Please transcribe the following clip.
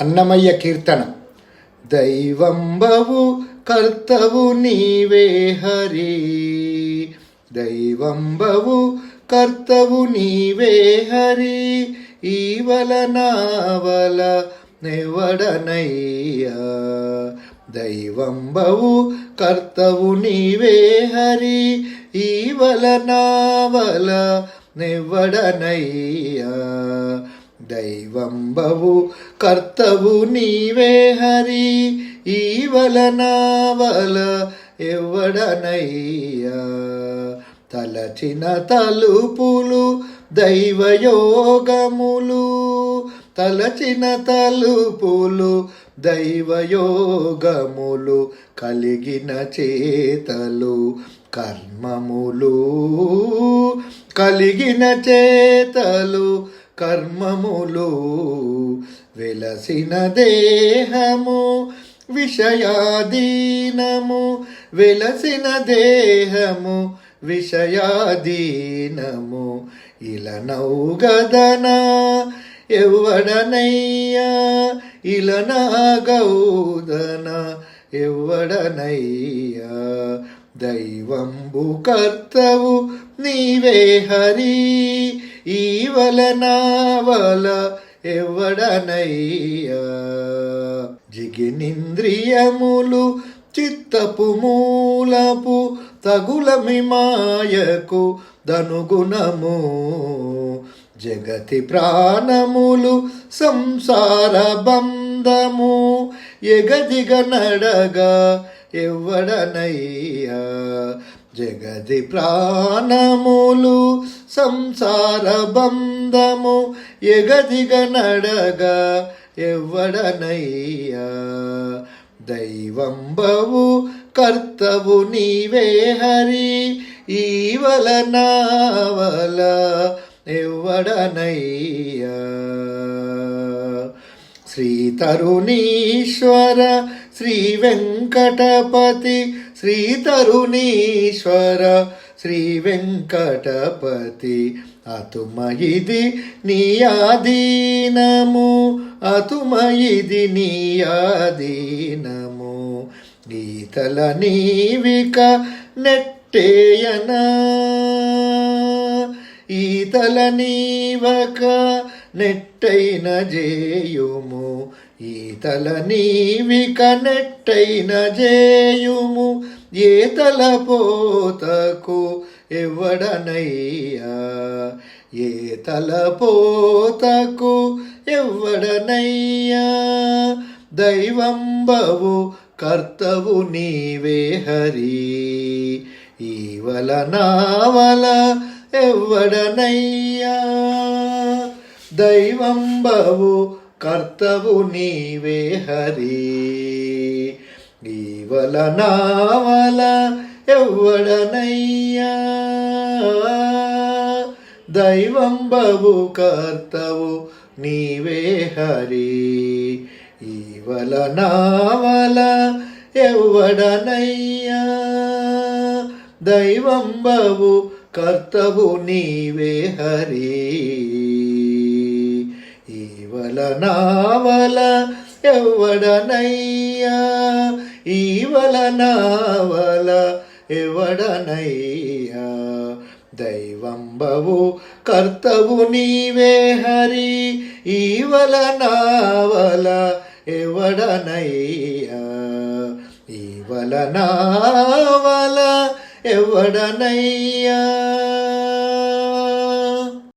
అన్నమయ్య కీర్తన. దైవంబవు కర్తవు నీవే హరి. దైవంబవు కర్తవు నీవే హరి. ఈవల నావల నెవడనయ్యా దైవంబవు కర్తవు నీవే హరి. ఈవల నావల నెవ్వడనయ్యా. దైవంబవు కర్తవు నీవే హరి. ఈవలనావల నావల ఎవ్వడనయ్యా తలచిన తలుపులు దైవయోగములు. తలచిన తలుపులు దైవయోగములు కలిగిన చేతలు కర్మములు కలిగిన చేతలు కర్మములు వెలసిన దేహము విషయాధీనము వెలసిన దేహము విషయాధీనము. ఇలనౌగదన ఎవ్వడనయ్యా ఇలనాగౌదన ఎవ్వడనయ్యా. దైవంబు కర్తవు నీవే హరి. ఈవల నావల ఎవడనయ్యా? జిగినింద్రియములు చిత్తపు మూలపు తగులమి మాయకు దనుగుణము జగతి ప్రాణములు సంసార బంధము. ఎగదిగ నడగా ఎవ్వడనయ్యా. జగది ప్రాణములు సంసార బంధము ఎగదిగ నడగా ఎవ్వడనయ్యా. దైవంబవు కర్తవు నీవే హరి ఈవల నావల ఎవ్వడనయ్యా. శ్రీ తరుణీశ్వర శ్రీ వెంకటపతి శ్రీ తరుణీశ్వర శ్రీ వెంకటపతి అతుమయిది నీ అతుమయిది నీ నీతల నీవిక నెట్టేయనా ఈతల నీవక నెట్టైన జేయుము ఈతల నీవిక నెట్టైన జేయుము ఏతల పోతకు ఎవడనయ్యా? ఏతల పోతకు ఎవడనయ్యా? దైవంబవు కర్తవు నీవే హరి ఈవల నావల ఎవడనయ్యా? దైవంబవు కర్తవు నీవే హరి నీవల నావల ఎవ్వడనయ్యా దైవంబవు కర్తవు నీవే హరి ఈవల నావల ఎవ్వడనయ్యా దైవంబవు కర్తవు నీవే హరి ఈవల నావల ఎవడనయ్యా? ఈవల నావల ఎవడనయ్యా? దైవంబవు కర్తవు నీవే హరి. ఈవల నావల ఎవడనయ్యా? ఈవల నావల ఎవడనయ్యా?